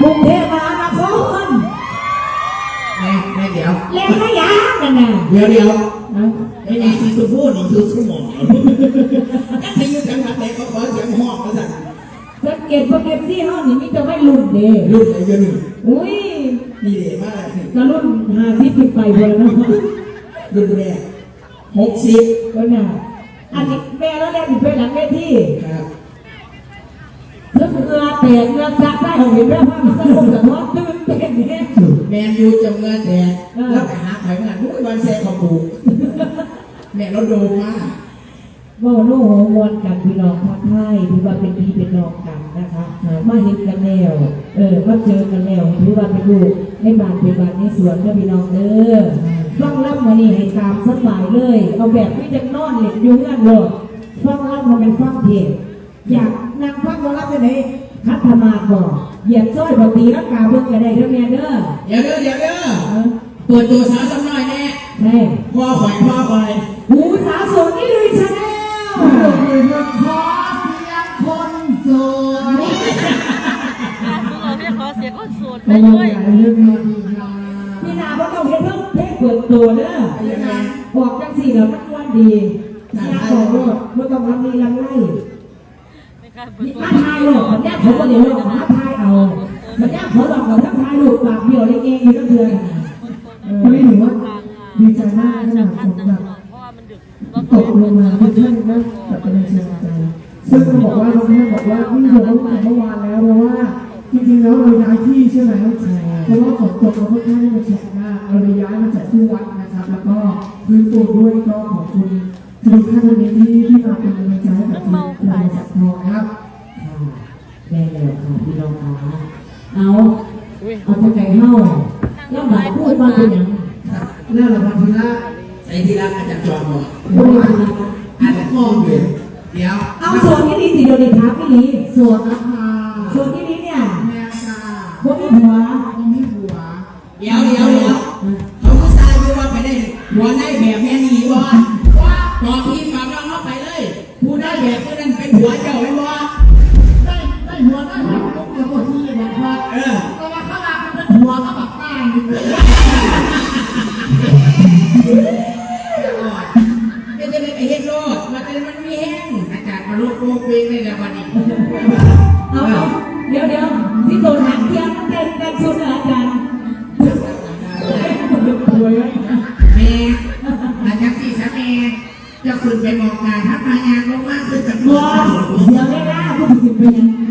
กรุงเทพมหานครแม่แม่เดี๋ยวเล่นไม่ยากกันนะเดี๋ยวเดี๋ยวนะไอ้นี่ที่ตัวพูดนี่คือชั่วโมงกันที่ยืนกันหัดไหนเขาขอเสียงห้องมาสั่นสังเกตว่าเก็บซี่ห้องนี่มีแต่ไม่รุ่นเด้รุ่นไหนเยอะหนึ่งอุ้ยนี่เด็มากเลยก็รุ่นห้าสิบขึ้นไปเลยนะรุ่นแรกหกสิบก็น่ะอันนี้แม่แล้วแรกอยู่ด้วยหลังเวทีครับ เพื่อเรือแตกเรือซักได้ของเห็นแม่ภาพมันสนุกแต่ว่าตื่นเต้นเนี่ยแมนยูจำเงินแดงแล้วไปหาไผ่งานทุกวันแซ่ของกูแม่เราโดมากว่าโลกหัวมวลกันพี่น้องทักทยถือว่าเป็นพี่เป็นน้องกันนะคะมาเห็นกันแล้วเออมาเจอกันแล้วถือว่าเป็นลูกให้บานเป็นบานในสวนเด้อพี่น้องเด้อฟังรับมานี่ให้ตามสบายเลย เอาแบบที่จะนอนเหล็กอยู่เงื่อนโลดฟังรับมาเป็นฟังเพลง อยากนั่งฟังมารับไปไหนคัดธมาดบอกเหยียดสร้อยบตีรักกาเบิ่งกันได้เด้อแม่เด้อเดี๋ยวเด้อเดี๋ยวเด้อเออเปิดตัวสาวสักหน่อยแน่แม่พ่อข่อยพ่อข่อยหูสาวโสดนี่ลุยชาแนลขอเสียงคนโสดล่าสุดเราเรียกขอเสียงคนโสดไปไม่ด้วยพี่นาเพราะต้องเห็นเพิ่งเพศเปิดตัวเนอะบอกจังสี่แล้วมันวันดียาบอกว่าเมื่อต้องรับนี้รับไล่ ในการเปิดตัวมาทายหรอกมันแยกเขาก็เดี๋ยวเรามาทายเอา มันแยกเขาหลอกเราถ้าทายลูกปากเดียวเล็กเองอยู่ตั้งเดือนก็เลยถือว่าดีใจมากจานะกท่านสำจัหงรับตกลงมาทุกท่านนะกับเป็นเชิงใจซึ่งต้องบอกว่าน้องแม่บอกว่านี่เราตั้งแต่เมื่อวานแล้วเพราะว่าจริงๆแล้วเราย้ายที่ใช่ไหมเพราะว่าฝนตกเราค่อนข้างจะแฉะมากเราเลยย้ายมาจากที่วัดนะครับ แล้วก็พื้นตัวด้วยก็ขอบคุณ ทุกท่านวันนี้ที่ที่มาเป็นกำลังใจให้กับทีมเราจากทองครับค่ะแม่แล้วค่ะพี่น้องค่ะเอาอุ้ยเอาไปไก่เฮาแล้วหมายพูดว่าเป็นหยังนั่นแหละพันธีละใส่ทีละอาจารย์จอมบอกพูดว่าเป็นหยังอาจจะมองอยู่เดี๋ยวเอาส่วนที่นี่สิเดี๋ยวนี้ครับพี่นี้ส่วนนะคะส่วนที่นี้เนี่ยแม่ค่ะพวกนี้หัวต้องมีหัว แบบป้ายอยู่เลยจะจะได้ไปเฮ็ดโลดมันจะมันมีแห้งอาจารย์มาลูกโลกเวงเลยนะวันนี้เอาเอาเดี๋ยวเดี๋ยวที่โดนหักเทียมเต้นเต้นชุดอาจารย์รวยไหมแม่อาจารย์สี่สะแม่จะขึ้นไปมองงานทักทายงานลงมาขึ้นจากบัวเสียไม่ได้พูดถึงเป็นหยัง